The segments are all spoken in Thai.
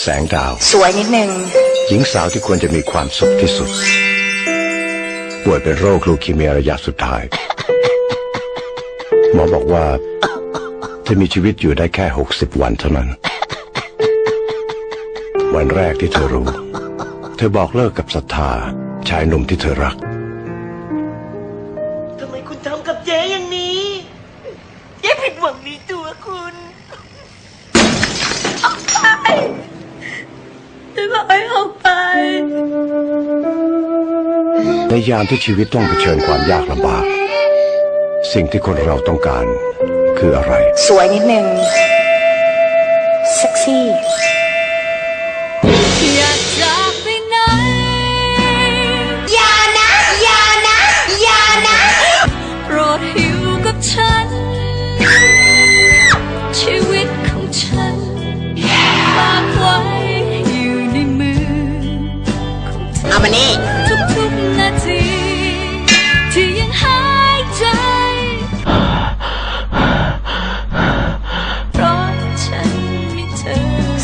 แสงดาว สวยนิดนึง หญิงสาวที่ควรจะมีความสุขที่สุด ป่วยเป็นโรคลูคีเมียระยะสุดท้าย หมอบอกว่าเธอมีชีวิตอยู่ได้แค่หกสิบวันเท่านั้น วันแรกที่เธอรู้ เธอบอกเลิกกับศรัทธา ชายหนุ่มที่เธอรักทำไมคุณทำกับเจ๊อย่างนี้เจ๊ผิดหวังในตัวคุณ ในยามที่ชีวิตต้องเผชิญความยากลำบาก สิ่งที่คนเราต้องการคืออะไร สวยนิดนึงเซ็กซี่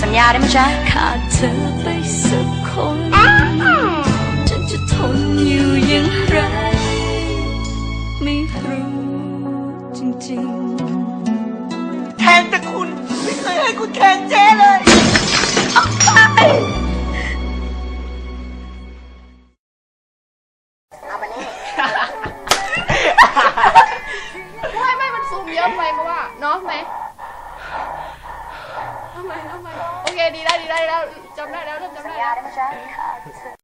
สัญญาได้ไหมจ๊ะขาดเธอไปสักคนฉันจะทนอยู่อย่างไร ไม่รู้จริงๆ แทนแต่คุณไม่เคยให้คุณแทนเจ๊เลยไม่ไม่มันซูมเยอะไปเพราะว่าเนาะไหมาใหม่เอาใหม่โอเคดีได้ดีได้แล้วจำได้แล้วเริ่มจำได้แล้ว